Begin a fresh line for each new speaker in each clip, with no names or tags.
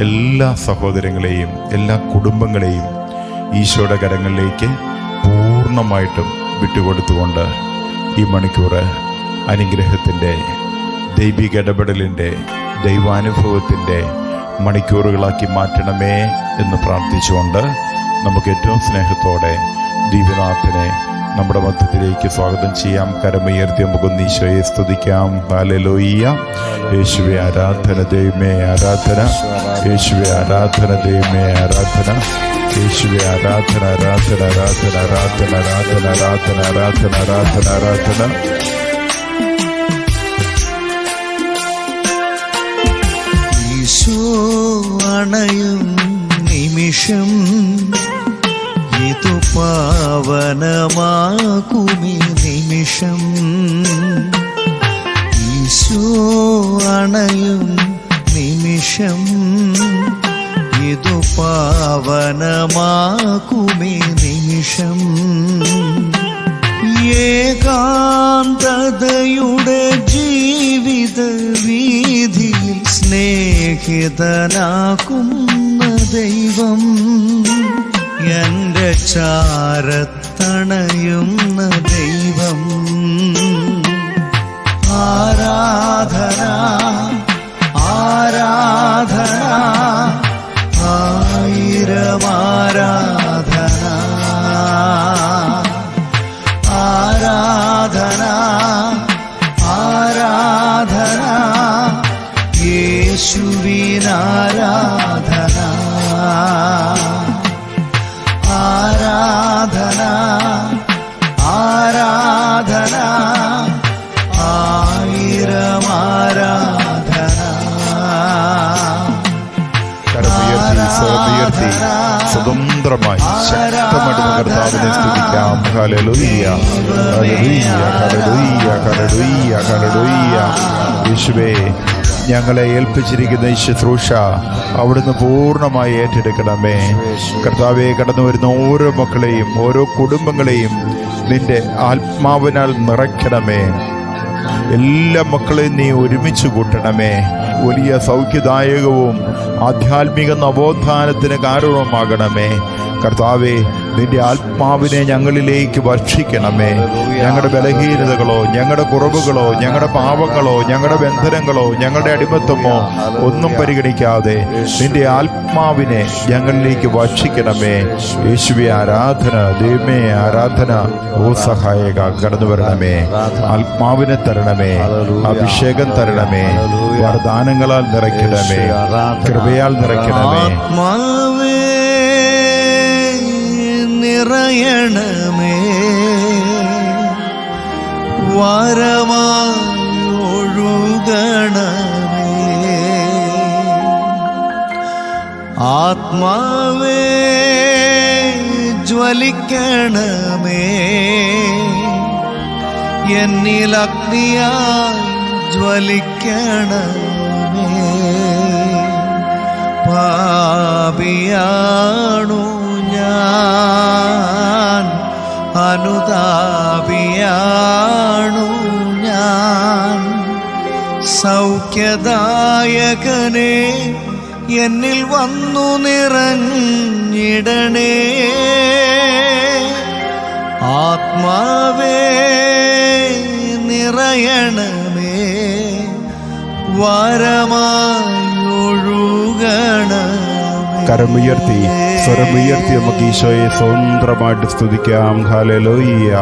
എല്ലാ സഹോദരങ്ങളെയും എല്ലാ കുടുംബങ്ങളെയും ഈശോയുടെ കരങ്ങളിലേക്ക് പൂർണമായിട്ടും വിട്ടുകൊടുത്തുകൊണ്ട് ഈ മണിക്കൂർ അനുഗ്രഹത്തിന്റെ ദൈവിക ഇടപെടലിന്റെ ദൈവാനുഭവത്തിന്റെ മണിക്കൂറുകളാക്കി മാറ്റണമേ എന്ന് പ്രാർത്ഥിച്ചുകൊണ്ട് നമുക്ക് ഏറ്റവും സ്നേഹത്തോടെ ദീപനാഥനെ നമ്മുടെ മധ്യത്തിലേക്ക് സ്വാഗതം ചെയ്യാം. കരമുയർത്തി നമുക്ക് ഈശോയെ സ്തുതിക്കാം. ഹാലലോയ്യ യേശുവെ ആരാധന ദൈവമേ ആരാധന. യേശുവെ ആരാധന ദൈവമേ ആരാധന. യേശുവെ ആരാധന ആരാധന ആരാധന ആരാധന ആരാധന ആരാധന ആരാധന ആരാധന ആരാധന.
ഈശോ അണയും നിമിഷം പാവനമാകുമി നിമിഷം. ഈശോ അണയും നിമിഷം. ഇതു പാവനമാകുമി നിമിഷം. ഏകാന്തതയുടെ ജീവിത വീതിയിൽ സ്നേഹിതനാക്കുന്ന ദൈവം. എന്റെ ചാരത്തണയുന്ന ദൈവം.
സ്വതന്ത്രമായി ശക്തമായിട്ട് ഞങ്ങളെ ഏൽപ്പിച്ചിരിക്കുന്ന ഈ ശുശ്രൂഷ അവിടുന്ന് പൂർണമായി ഏറ്റെടുക്കണമേ. കർത്താവെ കടന്നു വരുന്ന ഓരോ മക്കളെയും ഓരോ കുടുംബങ്ങളെയും നിന്റെ ആത്മാവിനാൽ നിറയ്ക്കണമേ. എല്ലാ മക്കളെയും നീ ഒരുമിച്ച് കൂട്ടണമേ. വലിയ സൗഖ്യദായകവും ആധ്യാത്മിക നവോത്ഥാനത്തിന് കാരണമാകണമേ കർത്താവെ നിന്റെ ആത്മാവിനെ ഞങ്ങളിലേക്ക് വർഷിക്കണമേ ഞങ്ങളുടെ ബലഹീനതകളോ ഞങ്ങളുടെ കുറവുകളോ ഞങ്ങളുടെ പാവങ്ങളോ ഞങ്ങളുടെ ബന്ധനങ്ങളോ ഞങ്ങളുടെ അടിമത്തമോ ഒന്നും പരിഗണിക്കാതെ നിന്റെ ആത്മാവിനെ ഞങ്ങളിലേക്ക് വർഷിക്കണമേ യേശുവി ആരാധന ദൈവമേ ആരാധന ഓ സഹായക കടന്നു വരണമേ. ആത്മാവിനെ തരണമേ അഭിഷേകം തരണമേ വരദാനങ്ങളാൽ നിറയ്ക്കണമേ കൃപയാൽ നിറയ്ക്കണമേ.
നിറയണമേ. വരമായി ആത്മാവേ ജ്വലിക്കണമേ. എന്നിൽ അഗ്നിയായി ജ്വലിക്കണമേ. പാപിയാണു ഞാൻ അനുതാപിയാണു ഞാൻ. സൗഖ്യദായകനെ എന്നിൽ വന്നു നിറഞ്ഞിടണേ. ആത്മാവേ നിറയണമേ. വരമായി
കരമുയർത്തി സ്വരമുയർത്തി നമുക്ക് ഈശോയെ സ്വതന്ത്രമായിട്ട് സ്തുതിക്കാം ഹല്ലേലൂയ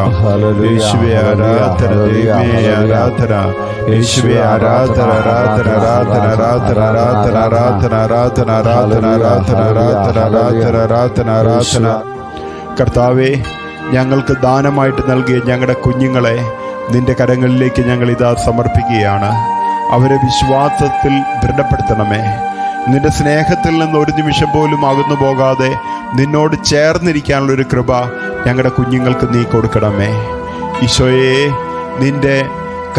യേശുവേ ആരാധന ദൈവമേ ആരാധന യേശുവേ ആരാധന ആരാധന ആരാധന ആരാധന ആരാധന ആരാധന ആരാധന ആരാധന ആരാധന ആരാധന ആരാധന ആരാധന കർത്താവെ ഞങ്ങൾക്ക് ദാനമായിട്ട് നൽകിയ ഞങ്ങളുടെ കുഞ്ഞുങ്ങളെ നിന്റെ കരങ്ങളിലേക്ക് ഞങ്ങൾ ഇതാ സമർപ്പിക്കുകയാണ് അവരെ വിശ്വാസത്തിൽ ദൃഢപ്പെടുത്തണമേ നിന്റെ സ്നേഹത്തിൽ നിന്ന് ഒരു നിമിഷം പോലും അകന്നു പോകാതെ നിന്നോട് ചേർന്നിരിക്കാനുള്ള ഒരു കൃപ ഞങ്ങളുടെ കുഞ്ഞുങ്ങൾക്ക് നീ കൊടുക്കണമേ. ഈശോയെ നിന്റെ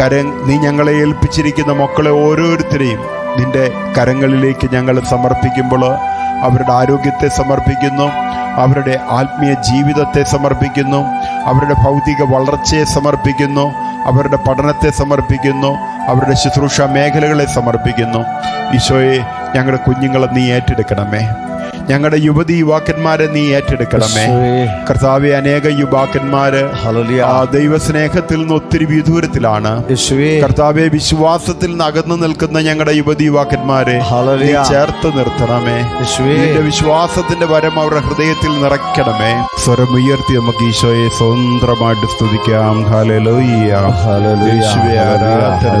കര നീ ഞങ്ങളെ ഏൽപ്പിച്ചിരിക്കുന്ന മക്കളെ ഓരോരുത്തരെയും നിന്റെ കരങ്ങളിലേക്ക് ഞങ്ങൾ സമർപ്പിക്കുമ്പോൾ അവരുടെ ആരോഗ്യത്തെ സമർപ്പിക്കുന്നു അവരുടെ ആത്മീയ ജീവിതത്തെ സമർപ്പിക്കുന്നു അവരുടെ ഭൗതിക വളർച്ചയെ സമർപ്പിക്കുന്നു അവരുടെ പഠനത്തെ സമർപ്പിക്കുന്നു അവരുടെ ശുശ്രൂഷ മേഖലകളെ സമർപ്പിക്കുന്നു. ഈശോയെ ഞങ്ങളുടെ കുഞ്ഞുങ്ങളെ നീ ഏറ്റെടുക്കണമേ. ഞങ്ങളുടെ യുവതി യുവാക്കന്മാരെ നീ ഏറ്റെടുക്കണമേ. കർത്താവ് അനേക യുവാക്കന്മാര് ദൈവസ്നേഹത്തിൽ നിന്ന് ഒത്തിരി വിദൂരത്തിലാണ്. കർത്താവെ വിശ്വാസത്തിൽ നിന്ന് അകന്നു നിൽക്കുന്ന ഞങ്ങളുടെ യുവതി യുവാക്കന്മാരെ. ചേർത്ത് നിർത്തണമേ. നിന്റെ വിശ്വാസത്തിന്റെ വരം അവരുടെ ഹൃദയത്തിൽ നിറയ്ക്കണമേ. സ്വരം ഉയർത്തി നമുക്ക് ഈശോയെ സ്വതന്ത്രമായിട്ട് സ്തുതിക്കാം. ഹാലലോയ്യ ആരാധന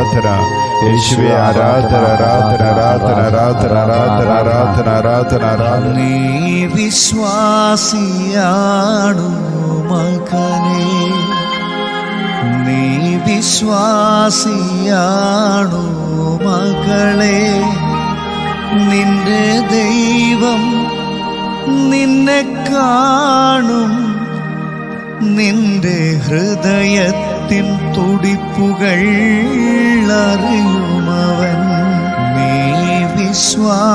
ആരാധന. യേശുവേ ആരാധന ആരാധന ആരാധന ആരാധന ആരാധന ആരാധന ആരാധന ആരാധന.
നീ വിശ്വാസിയാണു മകനെ. നീ വിശ്വാസിയാണു മകളെ. നിന്റെ ദൈവം നിന്നെ കാണും. നിന്റെ ഹൃദയത്തിൻ തുടിപ്പുകൾ അറിയുമവൻ. നീ വിശ്വാസിയാണോ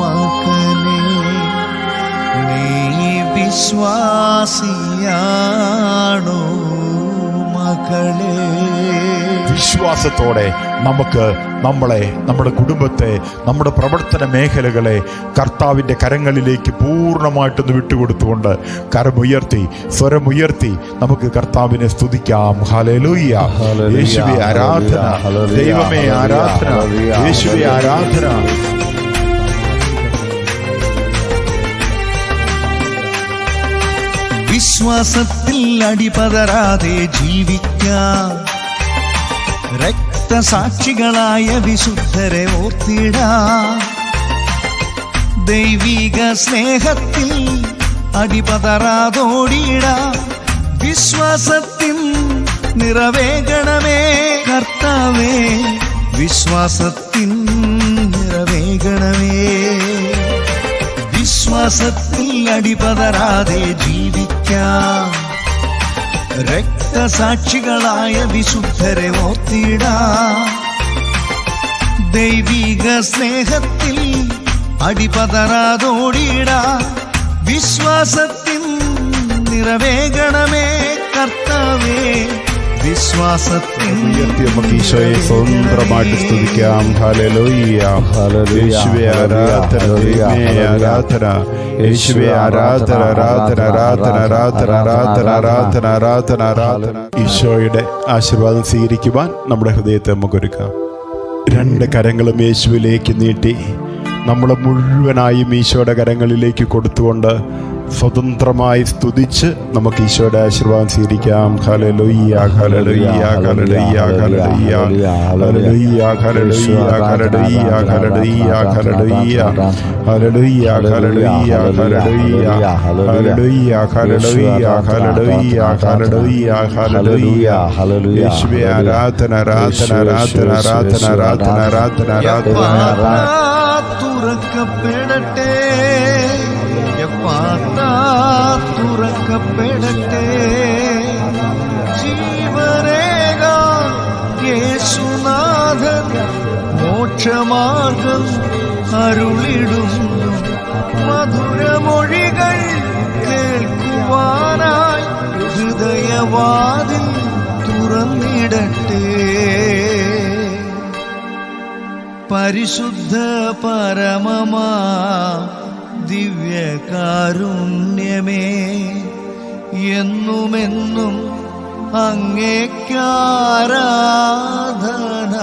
മകനെ? നീ വിശ്വാസിയാണോ മകളെ
വിശ്വാസത്തോടെ നമുക്ക് നമ്മളെ നമ്മുടെ കുടുംബത്തെ നമ്മുടെ പ്രവർത്തന മേഖലകളെ കർത്താവിന്റെ കരങ്ങളിലേക്ക് പൂർണമായിട്ടൊന്ന് വിട്ടുകൊടുത്തുകൊണ്ട് കരമുയർത്തി സ്വരമുയർത്തി നമുക്ക് കർത്താവിനെ സ്തുതിക്കാം. ഹല്ലേലൂയ, യേശുവെ ആരാധന. ദൈവമേ ആരാധന. യേശുവെ ആരാധന.
വിശ്വാസത്തിൽ അടിപതരാതെ ജീവിക്കാം. രക്തസാക്ഷികളായ വിശുദ്ധരെ ഓർത്തിടാം. ദൈവിക സ്നേഹത്തിൽ അടിപതറാതോടിടാം വിശ്വാസത്തിൻ നിറവേകണമേ കർത്താവേ. വിശ്വാസത്തിൻ നിറവേകണമേ. വിശ്വാസത്തിൽ അടിപതരാതെ ജീവിക്കാം. രക്തസാക്ഷികളായ വിശുദ്ധരെ ഓർത്തിടാം. ദൈവിക സ്നേഹത്തിൽ അടിപതറാതോടിടാം വിശ്വാസത്തിൽ നിറവേകണമേ കർത്താവേ. വിശ്വാസത്തിൻ
ഉയർത്തി നമുക്ക് ഈശോയെ സ്വതന്ത്രമായിട്ട് സ്തുതിക്കാം.
ഹല്ലേലൂയ,
യേശുവെ ആരാധന
ഹല്ലേലൂയ,
ദൈവമേ ആരാധന. യേശുവെ ആരാധന ആരാധന ആരാധന ആരാധന ആരാധന ആരാധന ആരാധന ആരാധന ഈശോയുടെ ആശീർവാദം സ്വീകരിക്കുവാൻ നമ്മുടെ ഹൃദയത്തെ നമുക്കൊരുക്കാം രണ്ട് കരങ്ങളും യേശുവിലേക്ക് നീട്ടി. നമ്മൾ മുഴുവനായും ഈശോയുടെ കരങ്ങളിലേക്ക് കൊടുത്തുകൊണ്ട് സ്വതന്ത്രമായി സ്തുതിച്ച് നമുക്ക് ഈശോയുടെ ആശീർവാദം സ്വീകരിക്കാം ആരാധന
തുറക്കപ്പെടട്ടെ ജീവരേഖ യേശുനാഥൻ മോക്ഷമാർഗം അരുളിടുന്നു മധുരമൊഴികൾ കേൾക്കുവാനായി ഹൃദയവാതിൽ തുറന്നിടട്ടെ. പരിശുദ്ധ പരമമാ ദിവ്യകാരുണ്യമേ. എന്നുമെന്നും അങ്ങേക്കാരാധന